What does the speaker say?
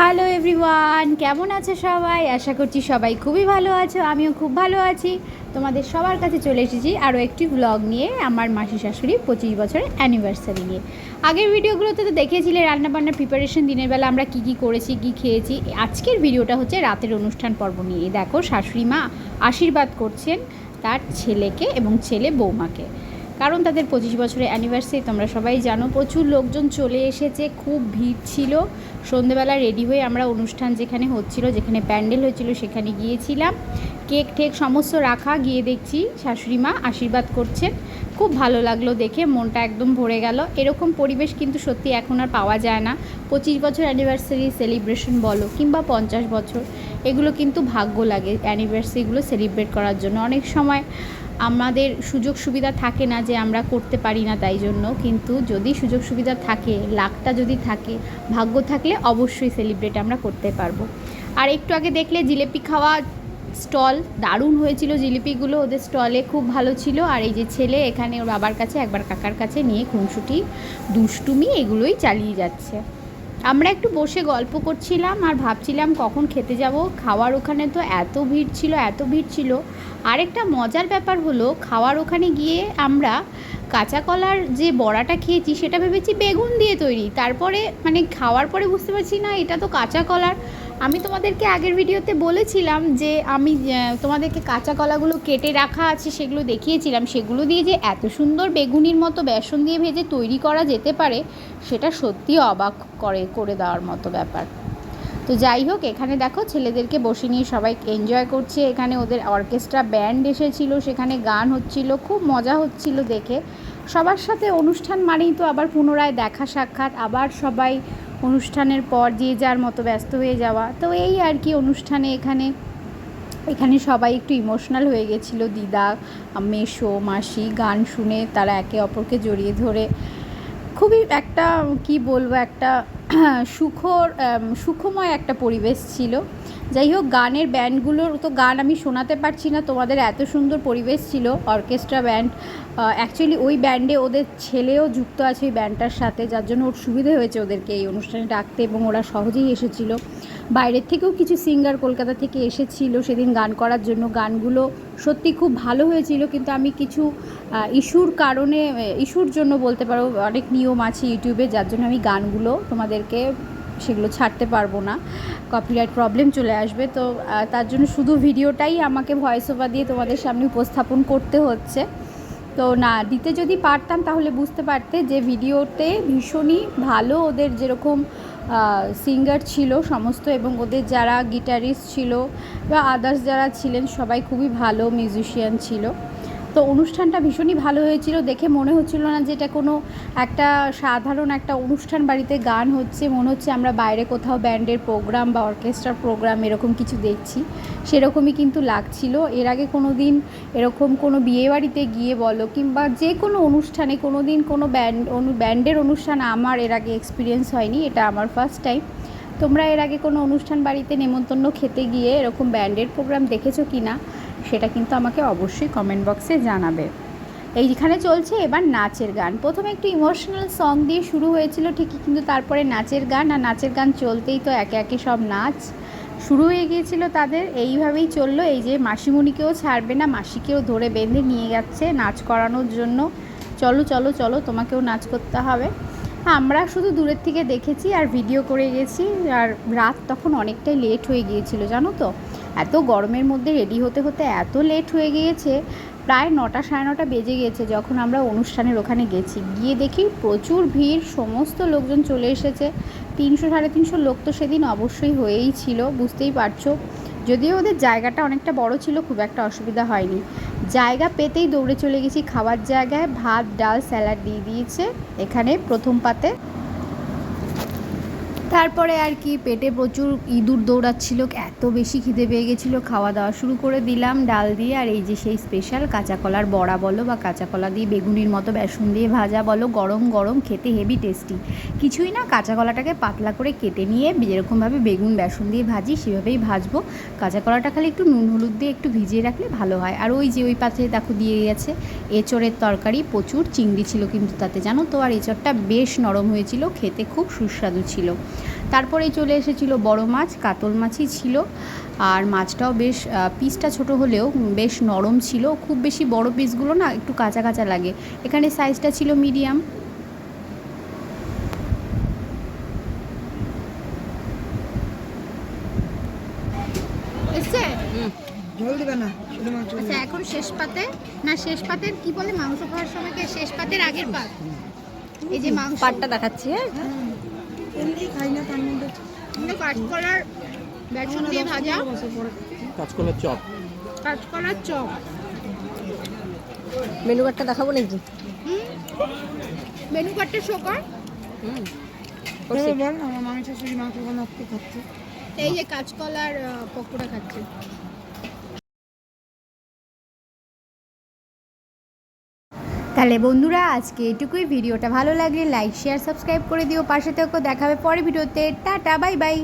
Hello everyone কেমন আছো সবাই? আশা করছি সবাই খুবই ভালো আছো, আমিও খুব ভালো আছি। তোমাদের সবার কাছে চলে এসেছি আরও একটি ব্লগ নিয়ে, আমার মাসি শাশুড়ি পঁচিশ বছরের অ্যানিভার্সারি নিয়ে। আগের ভিডিওগুলোতে তো দেখিয়েছিলে রান্নাবান্নার প্রিপারেশন দিনের বেলা আমরা কী কী করেছি, কী খেয়েছি। আজকের ভিডিওটা হচ্ছে রাতের অনুষ্ঠান পর্ব নিয়ে। দেখো, শাশুড়ি মা আশীর্বাদ করছেন তার ছেলেকে এবং ছেলে বৌমাকে। কারণ তাদের পঁচিশ বছরের অ্যানিভার্সারি তোমরা সবাই জানো, প্রচুর লোকজন চলে এসেছে, খুব ভিড় ছিল। সন্ধেবেলা রেডি হয়ে আমরা অনুষ্ঠান যেখানে হচ্ছিল, যেখানে প্যান্ডেল হয়েছিল সেখানে গিয়েছিলাম। কেক ঠেক সমস্ত রাখা, গিয়ে দেখছি শাশুড়ি মা আশীর্বাদ করছেন। খুব ভালো লাগল দেখে, মনটা একদম ভরে গেল। এরকম পরিবেশ কিন্তু সত্যি এখন আর পাওয়া যায় না। পঁচিশ বছর অ্যানিভার্সারি সেলিব্রেশন বলো, কিংবা পঞ্চাশ বছর, এগুলো কিন্তু ভাগ্য লাগে অ্যানিভার্সারিগুলো সেলিব্রেট করার জন্য। অনেক সময় আমাদের সুযোগ সুবিধা থাকে না যে আমরা করতে পারি না তাই জন্য, কিন্তু যদি সুযোগ সুবিধা থাকে, লাখটা যদি থাকে, ভাগ্য থাকলে অবশ্যই সেলিব্রেট আমরা করতে পারব। আর একটু আগে দেখলে জিলেপি খাওয়া স্টল, দারুণ হয়েছিল জিলিপিগুলো, ওদের স্টলে খুব ভালো ছিল। আর এই যে ছেলে এখানে ওর বাবার কাছে, একবার কাকার কাছে নিয়ে খুনসুটি, দুষ্টুমি এগুলোই চালিয়ে যাচ্ছে। আমরা একটু বসে গল্প করছিলাম আর ভাবছিলাম কখন খেতে যাব। খাওয়ার ওখানে তো এত ভিড় ছিল, এত ভিড় ছিল। আরেকটা মজার ব্যাপার হলো, খাওয়ার ওখানে গিয়ে আমরা কাঁচা কলার যে বড়াটা খেয়েছি, সেটা ভেবেছি বেগুন দিয়ে তৈরি। তারপরে মানে খাওয়ার পরে বুঝতে পারছি না, এটা তো কাঁচা কলার। আমি তোমাদেরকে আগের ভিডিওতে বলেছিলাম যে আমি তোমাদেরকে কাঁচা কলাগুলো কেটে রাখা আছে, সেগুলো দেখিয়েছিলাম। সেগুলো দিয়ে যে এত সুন্দর বেগুনির মতো বেসন দিয়ে ভেজে তৈরি করা যেতে পারে, সেটা সত্যি অবাক করে করে দেওয়ার মতো ব্যাপার। তো যাই হোক, এখানে দেখো ছেলেদেরকে বসে নিয়ে সবাই এনজয় করছে। এখানে ওদের অর্কেস্ট্রা ব্যান্ড এসেছিল, সেখানে গান হচ্ছিল, খুব মজা হচ্ছিল দেখে। সবার সাথে অনুষ্ঠান মানেই তো আবার পুনরায় দেখা সাক্ষাৎ, আবার সবাই অনুষ্ঠানের পর যে যার মতো ব্যস্ত হয়ে যাওয়া। তো এই আর কি অনুষ্ঠানে এখানে এখানে সবাই একটু ইমোশনাল হয়ে গেছিল। দিদা মেশো মাসি গান শুনে তারা একে অপরকে জড়িয়ে ধরে। খুবই একটা, কি বলব, একটা সুখর সুখময় একটা পরিবেশ ছিল। যাই হোক, গানের ব্যান্ডগুলোর তো গান আমি শোনাতে পারছি না, তোমাদের এত সুন্দর পরিবেশ ছিল, অর্কেস্ট্রা ব্যান্ড। অ্যাকচুয়ালি ওই ব্যান্ডে ওদের ছেলেও যুক্ত আছে ওই ব্যান্ডটার সাথে, যার জন্য ওর সুবিধে হয়েছে ওদেরকে এই অনুষ্ঠানে ডাকতে এবং ওরা সহজেই এসেছিল। বাইরের থেকেও কিছু সিঙ্গার কলকাতা থেকে এসেছিল সেদিন গান করার জন্য। গানগুলো সত্যি খুব ভালো হয়েছিল, কিন্তু আমি কিছু ইস্যুর কারণে ইস্যুর জন্য বলতে পারো, অনেক নিয়ম আছে ইউটিউবে, যার জন্য আমি গানগুলো তোমাদেরকে সেগুলো ছাড়তে পারব না। কপিরাইট প্রবলেম চলে আসবে, তো তার জন্য শুধু ভিডিওটাই আমাকে ভয়েস ওভার দিয়ে তোমাদের সামনে উপস্থাপন করতে হচ্ছে। তো না, দিতে যদি পারতাম তাহলে বুঝতে পারতে যে ভিডিওতে ভীষণই ভালো ওদের যেরকম সিঙ্গার ছিল সমস্ত এবং ওদের যারা গিটারিস্ট ছিল বা আদার্স যারা ছিলেন সবাই খুবই ভালো মিউজিশিয়ান ছিল। তো অনুষ্ঠানটা ভীষণই ভালো হয়েছিল। দেখে মনে হচ্ছিল না যে এটা কোনো একটা সাধারণ একটা অনুষ্ঠান বাড়িতে গান হচ্ছে। মনে হচ্ছে আমরা বাইরে কোথাও ব্যান্ডের প্রোগ্রাম বা অর্কেস্ট্রার প্রোগ্রাম এরকম কিছু দেখছি। সেরকমই কিন্তু লাগছিল। এর আগে কোনো দিন এরকম কোনো বিয়েবাড়িতে গিয়ে বলো কিংবা যে কোনো অনুষ্ঠানে কোনো দিন কোনো ব্যান্ড, অনু, ব্যান্ডের অনুষ্ঠান আমার এর আগে এক্সপিরিয়েন্স হয়নি। এটা আমার ফার্স্ট টাইম তোমরা এর আগে কোনো অনুষ্ঠান বাড়িতে নেমন্তন্ন খেতে গিয়ে এরকম ব্যান্ডের প্রোগ্রাম দেখেছ কি না সেটা কিন্তু আমাকে অবশ্যই কমেন্ট বক্সে জানাবে। এইখানে চলছে এবার নাচের গান। প্রথমে একটু ইমোশনাল সং দিয়ে শুরু হয়েছিল, ঠিকই কিন্তু তারপরে নাচের গান, আর নাচের গান চলতেই তো একে একে সব নাচ শুরু হয়ে গিয়েছিল তাদের। এইভাবেই চলল। এই যে মাসিমণিকেও ছাড়বে না, মাসিকেও ধরে বেঁধে নিয়ে যাচ্ছে নাচ করানোর জন্য। চলো চলো চলো, তোমাকেও নাচ করতে হবে। আমরা শুধু দূরের থেকে দেখেছি আর ভিডিও করে গেছি। আর রাত তখন অনেকটাই লেট হয়ে গিয়েছিল, জানো তো? এত গরমের মধ্যে রেডি হতে হতে এত লেট হয়ে গিয়েছে, প্রায় নটা সাড়ে নটা বেজে গিয়েছে যখন আমরা অনুষ্ঠানের ওখানে গেছি। গিয়ে দেখি প্রচুর ভিড়, সমস্ত লোকজন চলে এসেছে। তিনশো সাড়ে তিনশো লোক তো সেদিন অবশ্যই হয়েই ছিল, বুঝতেই পারছ। যদিও ওদের জায়গাটা অনেকটা বড় ছিল, খুব একটা অসুবিধা হয়নি। জায়গা পেতেই দৌড়ে চলে গেছি। খাওয়ার জায়গায় ভাত, ডাল, স্যালাড দিয়ে দিয়েছে। এখানে প্রথম পাতে তারপরে আর কি, পেটে প্রচুর ইঁদুর দৌড়াচ্ছিল, এত বেশি খিদে পেয়ে গেছিল। খাওয়া দাওয়া শুরু করে দিলাম, ডাল দিয়ে, আর এই যে সেই স্পেশাল কাঁচা কলার বড়া বলো বা কাঁচা কলা দিয়ে বেগুনির মতো বেসন দিয়ে ভাজা বলো, গরম গরম, খেতে হেভি টেস্টি কিছুই না, কাঁচা কলাটাকে পাতলা করে কেটে নিয়ে যেরকমভাবে বেগুন বেসন দিয়ে ভাজি, সেভাবেই ভাজবো। কাঁচা কলাটা খালি একটু নুন হলুদ দিয়ে একটু ভিজিয়ে রাখলে ভালো হয়। আর ওই যে ওই পাত্রে দেখো দিয়ে গেছে, এঁচড়ের তরকারি, প্রচুর চিংড়ি ছিল কিন্তু তাতে, জানো তো? আর এঁচড়টা বেশ নরম হয়েছিল, খেতে খুব সুস্বাদু ছিল। তারপরেই চলে এসেছিল বড় মাছ কাতল মাছই ছিল। আর মাছটাও বেশ পিসটা ছোট হলেও বেশ নরম ছিল। খুব বেশি বড় পিসগুলো না একটু কাঁচা কাঁচা লাগে। এখানে সাইজটা ছিল মিডিয়াম এসছে? দিবে না আচ্ছা এখন শেষ পাতে? না শেষ পাতের কি বলে মাংস খাওয়ার সময় শেষ পাতের আগের পাত? এই যে মাংস। পাটটা দেখাচ্ছি হ্যাঁ? এমনি খাই না তার মধ্যে। মানে কাঁচকলার বেসন দিয়ে ভাজা। কাঁচকলার চপ। কাঁচকলার চপ। মেনু কার্ডটা দেখাবো নাকি? মেনু কার্ডটা শো কর। বল আমার মাংস শুধু মাংস বানাতে খাচ্ছে? এই যে কাঁচকলার পকোড়া খাচ্ছে। তাহলে বন্ধুরা, আজকে এটুকুই। ভিডিওটা ভালো লাগলে লাইক শেয়ার সাবস্ক্রাইব করে দিও। পাশে থেকেও দেখাবে পরে ভিডিওতে। Tata bye bye